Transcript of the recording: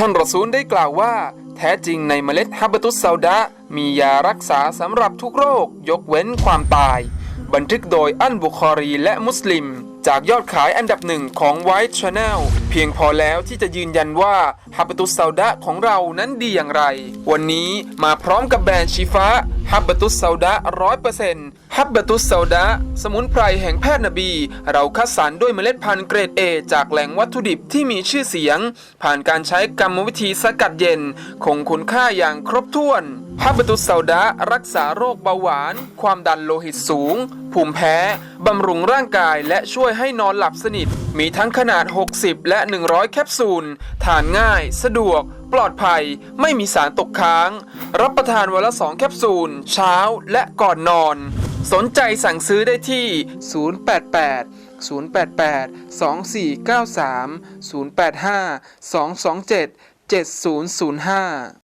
ท่านรอซูลได้กล่าวว่า แท้จริงในเมล็ดฮับบตุสซาดะมียารักษาสำหรับทุกโรค ยกเว้นความตาย บันทึกโดยอันบุคอรีและมุสลิมจากยอดขายอันดับหนึ่งของ White Channel เพียงพอแล้วที่จะยืนยันว่าฮับบตุสซาดะของเรานั้นดีอย่างไร วันนี้มาพร้อมกับแบรนด์ชีฟ้าฮับบตุสซาดะร้อยเปอร์เซ็นต์ฮับบตุสซาดะสมุนไพรแห่งแพทย์นบี เราคัดสรรด้วยเมล็ดพันธุ์เกรด A จากแหล่งวัตถุดิบที่มีชื่อเสียง ผ่านการใช้กรรมวิธีสกัดเย็น คงคุณค่าอย่างครบถ้วนฮับบตุสซาดะรักษาโรคเบาหวาน ความดันโลหิตสูง ภูมิแพ้บำรุงร่างกายและช่วยวยให้นอนหลับสนิท มีทั้งขนาด 60 และ 100 แคปซูล ทานง่าย สะดวก ปลอดภัย ไม่มีสารตกค้าง รับประทานวันละ 2 แคปซูล เช้าและก่อนนอน สนใจสั่งซื้อได้ที่ 088 088 2493 085 227 7005